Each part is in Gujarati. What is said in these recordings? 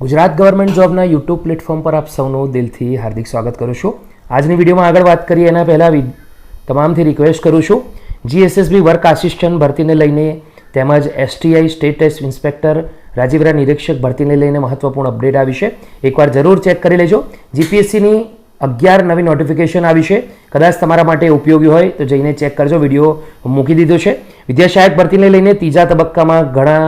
ગુજરાત ગવર્મેન્ટ જોબના યુટ્યુબ પ્લેટફોર્મ પર આપ સૌનું દિલથી હાર્દિક સ્વાગત કરું છું. આજની વિડીયોમાં આગળ વાત કરીએ એના પહેલાં તમામથી રિક્વેસ્ટ કરું છું. જીએસએસબી વર્ક આસિસ્ટન્ટ ભરતીને લઈને તેમજ એસટીઆઈ સ્ટેટ ટેસ્ટ ઇન્સ્પેક્ટર રાજીવરા નિરીક્ષક ભરતીને લઈને મહત્વપૂર્ણ અપડેટ આવી છે. એકવાર જરૂર ચેક કરી લેજો. જીપીએસસીની અગિયાર નવી નોટિફિકેશન આવી છે. કદાચ તમારા માટે ઉપયોગી હોય તો જઈને ચેક કરજો. વીડિયો મૂકી દીધો છે. વિદ્યાશાયક ભરતીને લઈને ત્રીજા તબક્કામાં ઘણા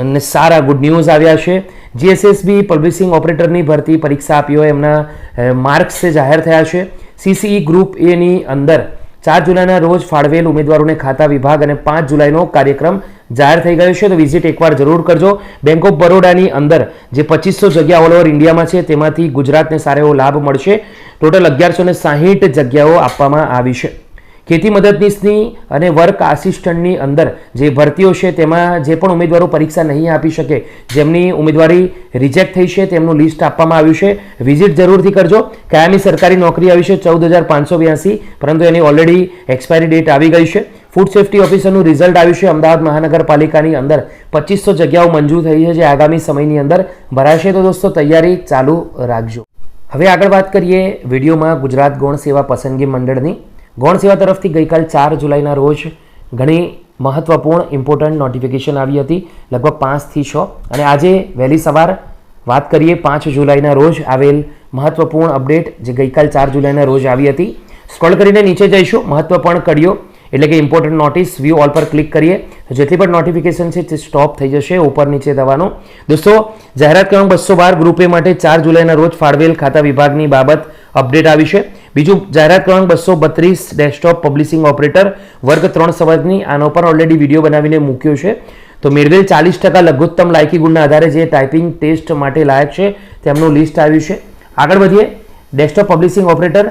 અને સારા ગુડ ન્યૂઝ આવ્યા છે. જીએસએસબી પબ્લિશિંગ ઓપરેટરની ભરતી પરીક્ષા આપી હોય એમના માર્ક્સ જાહેર થયા છે. સીસીઈ ગ્રુપ એની અંદર ચાર જુલાઈના રોજ ફાળવેલ ઉમેદવારોને ખાતા વિભાગ અને પાંચ જુલાઈનો કાર્યક્રમ જાહેર થઈ ગયો છે. તો વિઝિટ એકવાર જરૂર કરજો. બેંક ઓફ બરોડાની અંદર જે પચીસો જગ્યા ઓલ ઓવર ઇન્ડિયામાં છે, તેમાંથી ગુજરાતને સારો એવો લાભ મળશે. ટોટલ અગિયારસો ને જગ્યાઓ આપવામાં આવી છે. ખેતી મદદનીશની અને વર્ક આસિસ્ટન્ટની અંદર જે ભરતીઓ છે તેમાં જે પણ ઉમેદવારો પરીક્ષા નહીં આપી શકે, જેમની ઉમેદવારી રિજેક્ટ થઈ છે તેમનું લિસ્ટ આપવામાં આવ્યું છે. વિઝિટ જરૂરથી કરજો. કાયમી સરકારી નોકરી આવી છે ચૌદ હજાર પાંચસો બ્યાસી, પરંતુ એની ઓલરેડી એક્સપાયરી ડેટ આવી ગઈ છે. ફૂડ સેફ્ટી ઓફિસરનું રિઝલ્ટ આવ્યું છે. અમદાવાદ મહાનગરપાલિકાની અંદર પચીસો જગ્યાઓ મંજૂર થઈ છે જે આગામી સમયની અંદર ભરાશે. તો દોસ્તો, તૈયારી ચાલુ રાખજો. હવે આગળ વાત કરીએ વિડીયોમાં ગુજરાત ગૌણ સેવા પસંદગી મંડળની. ગૌણ સેવા તરફથી ગઈકાલ ચાર જુલાઈના રોજ ઘણી મહત્વપૂર્ણ ઇમ્પોર્ટન્ટ નોટિફિકેશન આવી હતી, લગભગ પાંચથી છ. અને આજે વહેલી સવાર વાત કરીએ, પાંચ જુલાઈના રોજ આવેલ મહત્વપૂર્ણ અપડેટ જે ગઈકાલ ચાર જુલાઈના રોજ આવી હતી. સ્ક્રોલ કરીને નીચે જઈશું. મહત્વપૂર્ણ કડીઓ એટલે કે ઇમ્પોર્ટન્ટ નોટિસ વ્યૂ ઓલ પર ક્લિક કરીએ. જેટલી પણ નોટિફિકેશન છે તે સ્ટોપ થઈ જશે ઉપર નીચે દવાનું દોસ્તો, જાહેરાત ક્રમાંક બસો બાર ગ્રુપ એ માટે ચાર જુલાઈના રોજ ફાળવેલ ખાતા વિભાગની બાબત અપડેટ આવી છે. બીજું, જાહેરાત ક્રમાંક બસો બત્રીસ ડેસ્કટોપ પબ્લિશિંગ ઓપરેટર વર્ગ ત્રણ સવાજની આનો પર ઓલરેડી વીડિયો બનાવીને મૂક્યો છે. તો મેળવેલ ચાલીસ ટકા લઘુત્તમ લાયકી ગુણના આધારે જે ટાઈપિંગ ટેસ્ટ માટે લાયક છે, તેમનું લિસ્ટ આવ્યું છે. આગળ વધીએ. Desktop publishing operator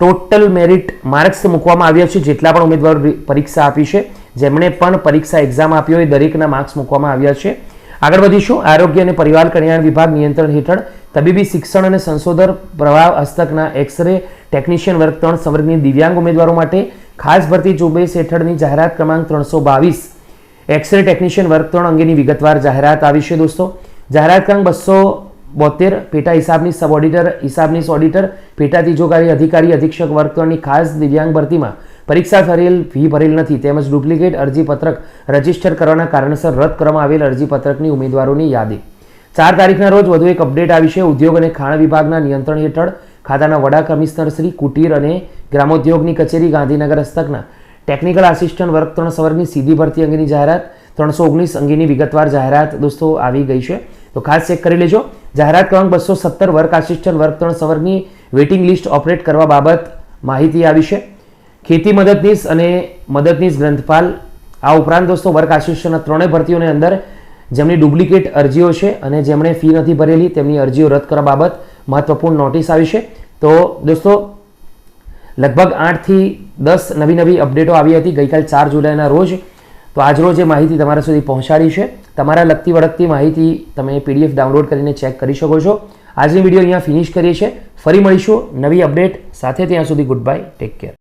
total merit marks મૂકવામાં આવ્યા છે. જેટલા પણ ઉમેદવારો પરીક્ષા આપી છે, જેમણે પણ પરીક્ષા એક્ઝામ આપી હોય, દરેકના માર્ક્સ મૂકવામાં આવ્યા છે. આગળ વધીશું. આરોગ્ય અને પરિવાર કલ્યાણ વિભાગ નિયંત્રણ હેઠળ તબીબી શિક્ષણ અને સંશોધન પ્રવાહ હસ્તકના એક્સરે ટેકનિશિયન વર્ગ ત્રણ સંવર્ગની દિવ્યાંગ ઉમેદવારો માટે ખાસ ભરતી ઝુંબેશ હેઠળની જાહેરાત ક્રમાંક ત્રણસો બાવીસ. એક્સરે ટેકનિશિયન વર્ગ ત્રણ અંગેની વિગતવાર જાહેરાત આવી છે દોસ્તો. જાહેરાત ક્રમાંક બસો બોતેર, પેટા હિસાબની સબ ઓડિટર હિસાબની ઓડિટર પેટા તિજોકારી અધિકારી, અધિક્ષક વર્ગની ખાસ દિવ્યાંગ ભરતીમાં પરીક્ષા થયેલ ફી ભરેલ નથી, તેમજ ડુપ્લિકેટ અરજીપત્રક રજિસ્ટર કરવાના કારણસર રદ કરવામાં આવેલ અરજીપત્રકની ઉમેદવારોની યાદી. ચાર તારીખના રોજ વધુ એક અપડેટ આવી છે. ઉદ્યોગ અને ખાણ વિભાગના નિયંત્રણ હેઠળ ખાતાના વડા કમિશનર શ્રી કુટીર અને ગ્રામોદ્યોગની કચેરી ગાંધીનગર હસ્તકના ટેકનિકલ આસિસ્ટન્ટ વર્ગ ત્રણ સવર્ગની સીધી ભરતી અંગેની જાહેરાત, ત્રણસો ઓગણીસ અંગેની વિગતવાર જાહેરાત દોસ્તો આવી ગઈ છે. તો ખાસ ચેક કરી લેજો. જાહેરાત ક્રમાંક બસો સત્તર વર્ક આસિસ્ટન્ટ વર્ગ ત્રણ સવર્ગની વેઇટિંગ લિસ્ટ ઓપરેટ કરવા બાબત માહિતી આવી છે. ખેતી મદદનીશ અને મદદનીશ ગ્રંથપાલ, આ ઉપરાંત દોસ્તો વર્ક આસિસ્ટન્ટના ત્રણેય ભરતીઓની અંદર જેમની ડુપ્લિકેટ અરજીઓ છે અને જેમણે ફી નથી ભરેલી, તેમની અરજીઓ રદ કરવા બાબત મહત્વપૂર્ણ નોટિસ આવી છે. તો દોસ્તો, લગભગ આઠથી દસ નવી નવી અપડેટો આવી હતી ગઈકાલ ચાર જુલાઈના રોજ. તો આજરોજ એ માહિતી તમારા સુધી પહોંચાડી છે. તમારા લગતી વળગતી માહિતી તમે પીડીએફ ડાઉનલોડ કરીને ચેક કરી શકો છો. આજની વીડિયો અહીંયા ફિનિશ કરીએ છીએ. ફરી મળીશું નવી અપડેટ સાથે ત્યાં સુધી ગુડ બાય ટેક કેર